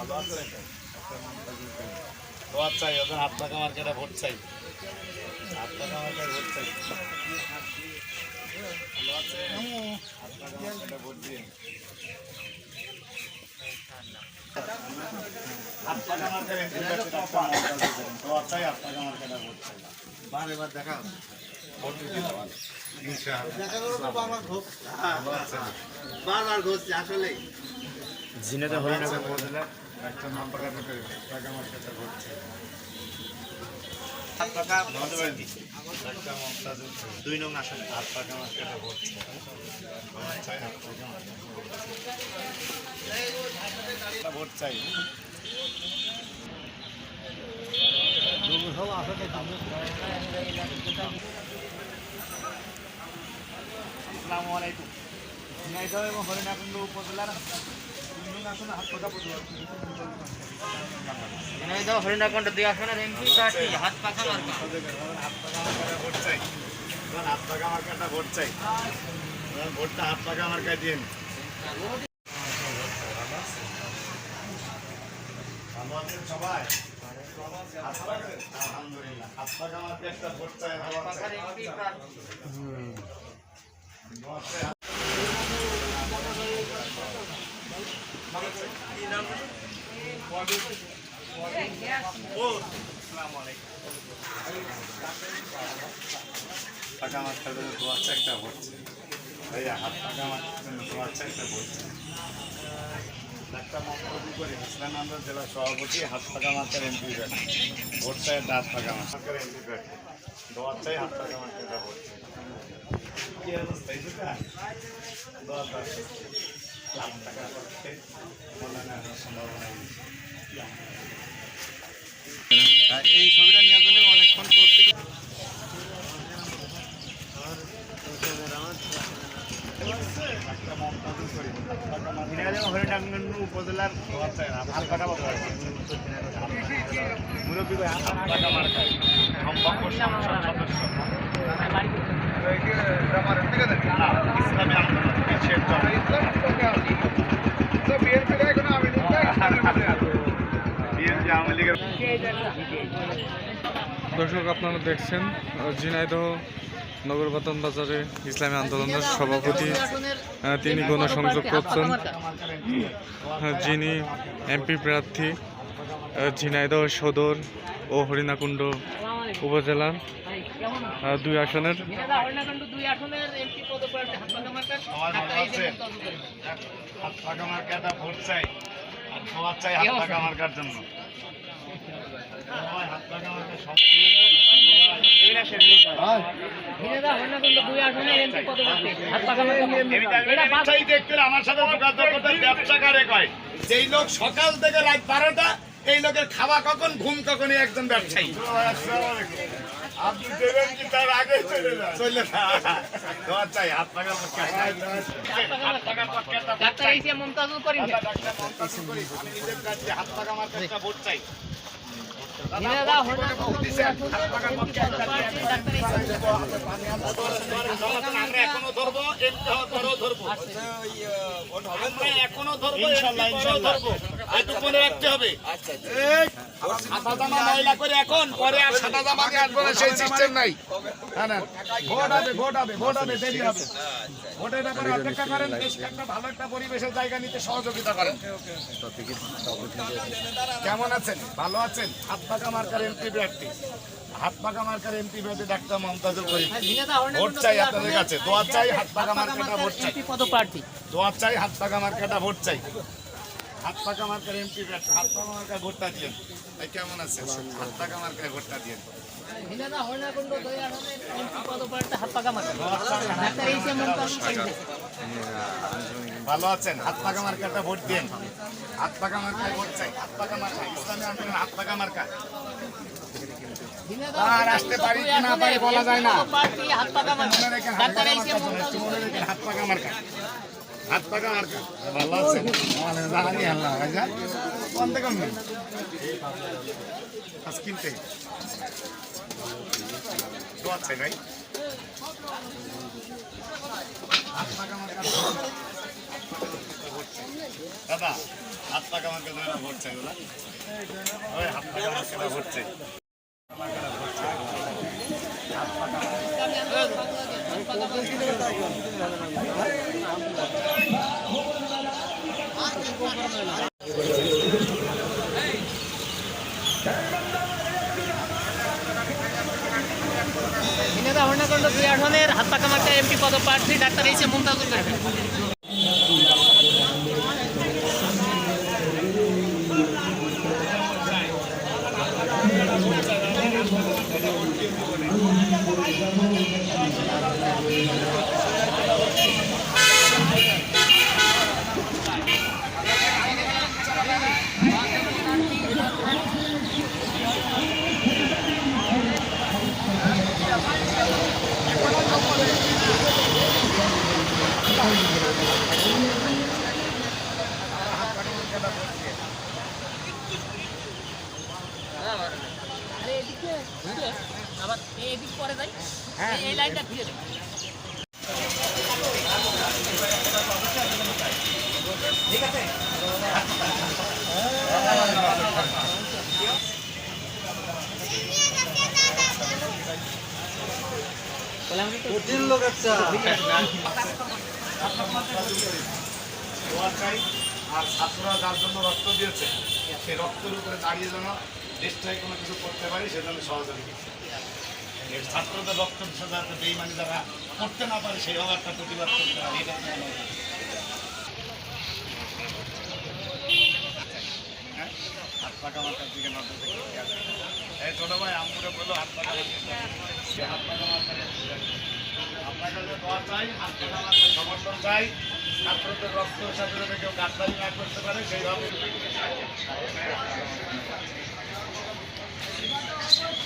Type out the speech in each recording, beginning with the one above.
ভালো আছেন ভোট চাই ভোট চাই ভোট বার এবার দেখা বারবার ঘুরছি আসলে হরিণ আচ্ছা, বললেন, একটা নাম্বার কাটা করে দাও, টাকা আমার মমতাজ উঠছে। দুই নং আসনে হাত টাকা আমার কাছে ভরছে। ভোট চাই, আসসালামু আলাইকুম। এবং হরিণাকুণ্ড উপজেলার আসনে ঝিনাইদহ হরিণাকুণ্ড দুই আসনের এমপি প্রার্থী হাত পাখা মার্কা। হাত আমার কাছে ভোট চাই ভোটটা হাত আমার কাছে দিন আলহামদুলিল্লাহ টাকা আমার কাছে দোয়া চাই একটা ভোট ভাইয়া হাত টাকা আমার জন্য দোয়া চাই একটা চাই ডাক্তার মোহাম্মদ জেলা সভাপতি হাত টাকা মার্কের এমপি ভোট চাই একটা হাত টাকা মার্কের এমপি দোয়া চাই হাত টাকা মার্কের একটা ভোট কি অবস্থা এই দুটা দোয়া টাকা করতে মনে সম্ভাবনা এই ছবিটা সদস্য ইসলামী আন্দোলন। দর্শক, আপনারা দেখছেন ঝিনাইদহ নগরবাতন বাজারে ইসলামী আন্দোলনের সভাপতি তিনি গণসংযোগ করছেন। যিনি এমপি প্রার্থী ঝিনাইদহ সদর ও হরিণাকুণ্ড উপজেলার দুই আসনের? আমার সাথে ব্যবসা কারে কয়। যেই লোক সকাল থেকে রাত বারোটা এই লোকের খাওয়া কখন ঘুম কখন একজন ব্যবসায়ী। আপনি দেবেন কি তার আগে চলে যান? চলে যান চাই হাত পাকা হাত পাকা মার্কা ডাক্তার এসে মমতাজুল করিম। আমি নিজের কাছে হাত পাকা মার্কা একটা ভোট চাই। এখনও ধরবো ধরবো একটু মনে রাখতে হবে সাদা জামা ময়লা করে এখন পরে আর সাদা জামা আসব না সেই সিস্টেম নাই ভোট হবে ভোট হবে ভোট হবে দেরি হবে ভোটের ব্যাপারে অপেক্ষা করেন দেশকে একটা ভালো একটা পরিবেশের জায়গা নিতে সহযোগিতা করেন কেমন আছেন? ভালো আছেন? হাত পাকা মার্কার এমপি প্রার্থী হাত পাকা মার্কার এমপি প্রার্থী ডাক্তার মমতাজুল করিম। ভোট চাই আপনাদের কাছে। দোয়া চাই হাত পাকা মার্কাটা ভোট চাই। পদপ্রার্থী। দোয়া চাই হাত পাকা মার্কাটা ভোট চাই। হাত পাকা মার্কার এমপি হাত পাকা মার্কায় ভোটটা দিয়েন। কেমন আছে হাত পাকা মার্কায় ভোটটা দিয়েন। মার্কা ভালো আছেন? হাত পাকা মার্কাটা ভোট দিন হাত পাকা মার্কায় ভোট চাই। হাত পাকা মার্কা। ইসলামী আন্দোলন হাত পাকা মার্কা। আর আসতে না পারি বলা যায় না। হাত পাকা মার্কা হাত পাকা মার্কা। হাত হাত পাকা মার্কা। ভালো আছেন? জানি আল্লাহ কোন কমবে আজ কিনতে। চাই ভাই। হাত দাদা, হাত পাকা মার্কা ধরে ভরছে এগুলা। ওই হাত পাকা মার্কা ভরছে। ঝিনাইদহ হরণাকুণ্ড দুই আসনের হাত পাকা মার্কা এমপি পদপ্রার্থী doctor H A Mumtazul Karim আরে এদিকে ঘুরে আবার এই এদিক পরে যাই এই- এই লাইনটা ঘুরে দেয় দোয়া চাই আর ছাত্ররা যার জন্য রক্ত দিয়েছে সেই রক্তের উপরে দাঁড়িয়ে যেন দেশটায় কোনো কিছু করতে পারি সেজন্য সহযোগিতা ছাত্রদের রক্ত যাতে বেইমানি যারা করতে না পারে সেইভাবে একটা প্রতিবাদ করতে পারে। হ্যাঁ? দিকে নজর এই ছোট ভাই আমগুলো বলল হাত সে হাত আপনার দোয়া চাই হাত পাকা সমর্থন চাই ছাত্রদের রক্তের সাথে কেউ গাদ্দারি না করতে পারে সেইভাবে।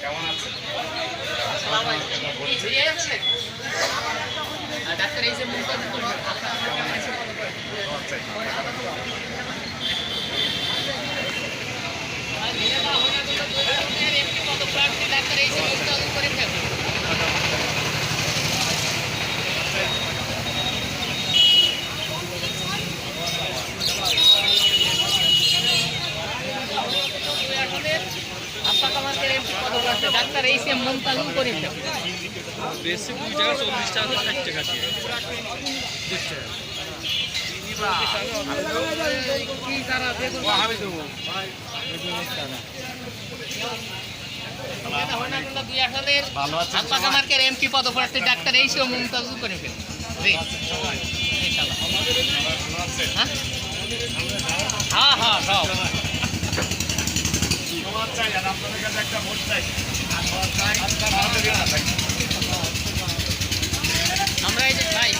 কেমন আছে। Doctor H M Mumtazul Karim দোয়া চাই এমপি পদপ্রার্থী doctor H M Mumtazul Karim doctor H M Mumtazul Karim বেশি দুই টাকা চল্লিশ টাকা ষাট টাকা দিয়ে দুই আসনের doctor H M Mumtazul Karim ji. ইনশাআল্লাহ। হ্যাঁ হ্যাঁ সব। চাই আর আপনাদের কাছে একটা আমরা এই যে চাই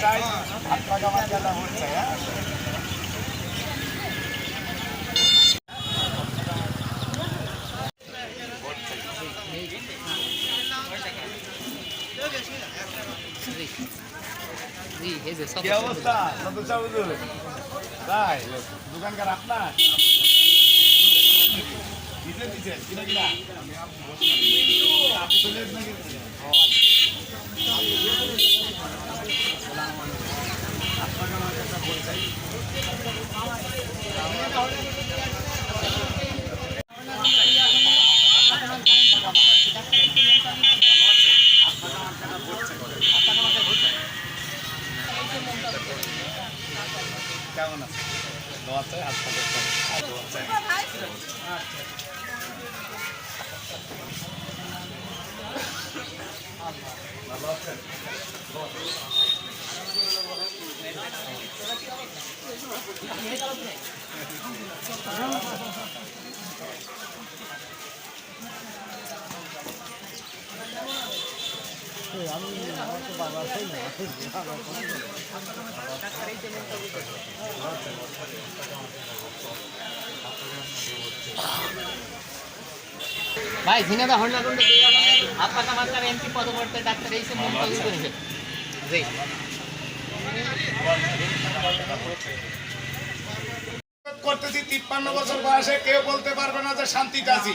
চাই ভোট হ্যাঁ জি এই যে সব কি অবস্থা? নতুন হুজুর তাই দোকানকার আপনার? কিনা কিনা। আপনাকে আমার একটা বই চাই। কেমন আছে দোয়া চাই আর Thank you. আমি হয়তো বাবা সেই না ভাই এমপি পদবর্তী ডাক্তার এসে করেছে। জি। করতেছি তিপ্পান্ন বছর বয়সে কেউ বলতে পারবে না যে শান্তিতে আছি।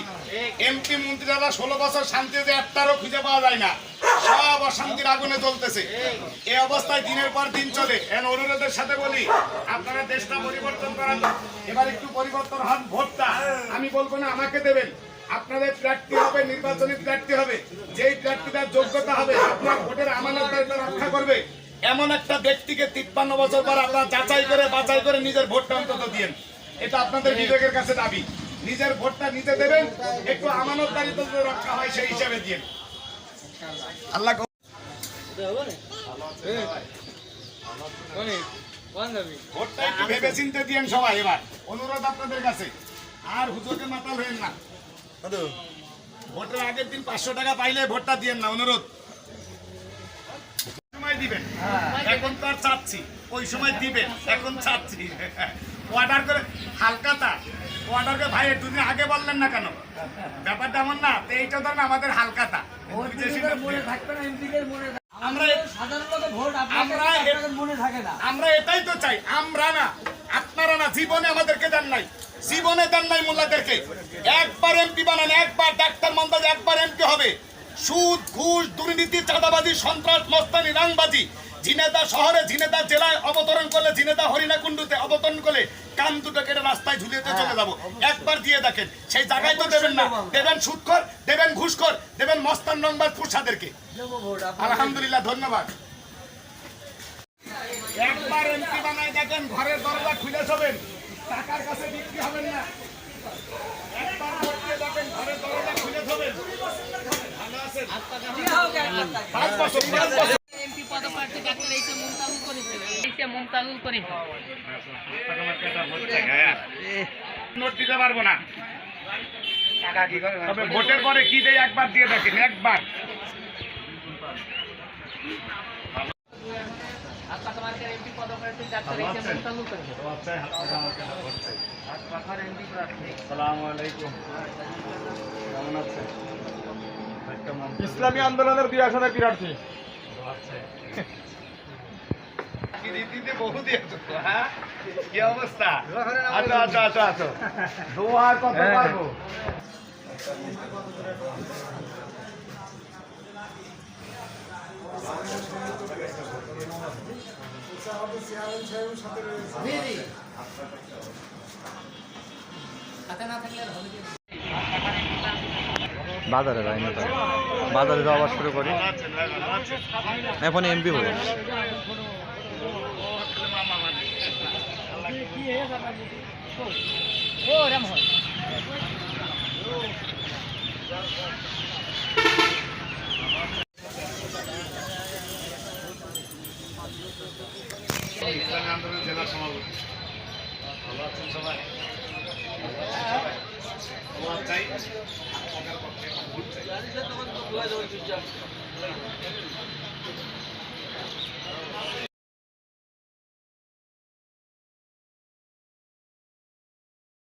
এমপি মন্ত্রীরা ষোলো বছর শান্তিতে একটারও খুঁজে পাওয়া যায় না। সব অশান্তির আগুনে জ্বলতেছে। এই অবস্থায় দিনের পর দিন চলে। এখন অনুরোধের সাথে বলি, আপনারা দেশটা পরিবর্তন করান। এবার একটু পরিবর্তন হন ভোটটা। আমি বলব না, আমাকে দেবেন। আপনাদের প্রার্থী হবে, নির্বাচনী প্রার্থী হবে। যেই প্রার্থীটার যোগ্যতা হবে, আপনার ভোটের আমানত দায়িত্ব রক্ষা করবে। এমন একটা ব্যক্তিকে তিপ্পান্ন বছর পর আপনারা যাচাই করে, বাছাই করে নিজের ভোটটা অন্তত দিয়েন। এটা আপনাদের বিবেকের কাছে দাবি। নিজের ভোটটা নিতে দেবেন, একটু আমানত দায়িত্ব রক্ষা হয় সেই হিসাবে দিয়েন। আল্লাহ ভেবে চিনতে দিয়েন সবাই এবার অনুরোধ আপনাদের কাছে আর হুজুরকে মাতাল হইেন না ভোটের আগের দিন পাঁচশো টাকা পাইলে ভোটটা দিয়েন না, অনুরোধ। সময় দিবেন। এখন তো আর চাচ্ছি। ওই সময় দিবেন। এখন চাচ্ছি। অর্ডার করে হালকাতা। অর্ডার করে ভাই দুদিন আগে বললেন না কেন? ব্যাপারটা এমন না তো এইটা ধরেন আমাদের হালকাতা। আমরা আমরা আমরা এটাই তো চাই আমরা না আপনারা না জীবনে আমাদেরকে দেন নাই। জীবনে দেন নাই মোল্লাদেরকে। একবার এমপি বানান একবার ডাক্তার মন্দাজ একবার এমপি হবে। সুদ ঘুষ দুর্নীতি চাঁদাবাজি সন্ত্রাস মস্তানি রাংবাজি ঝিনেদা শহরে ঝিনেদা জেলায় অবতরণ করলে ঝিনেদা হরিণাকুণ্ডুতে অবতরণ করলে কান দুটো কেটে রাস্তায় ঝুলিয়েতে চলে যাব। একবার দিয়ে দেখেন সেই জায়গায় তো দেবেন না। দেবেন সুদখর দেবেন ঘুষখর দেবেন মস্তান রংবাজ ফুরসাদেরকে। আলহামদুলিল্লাহ ধন্যবাদ। একবার এমপি বানায় দেখেন ঘরের দরজা খুলে শোবেন। টাকার কাছে বিক্রি হবেন না। একবার ভোট দিয়ে দেখেন ঘরের দরজা খুলে শোবেন ভালো আছেন পাঁচ বছর পাঁচ বছর ভোটের পরে কি দেয় একবার দিয়ে দেখেন একবার কেমন কেমন ইসলামী আন্দোলনের দুই আসনের প্রার্থী। রীতিতে বহু দিয়েছ বাজারে যাই না তাই বাজারে যাওয়া শুরু করি? এখন এমপি হয় জেলা সভাপতি। Why don't you just come?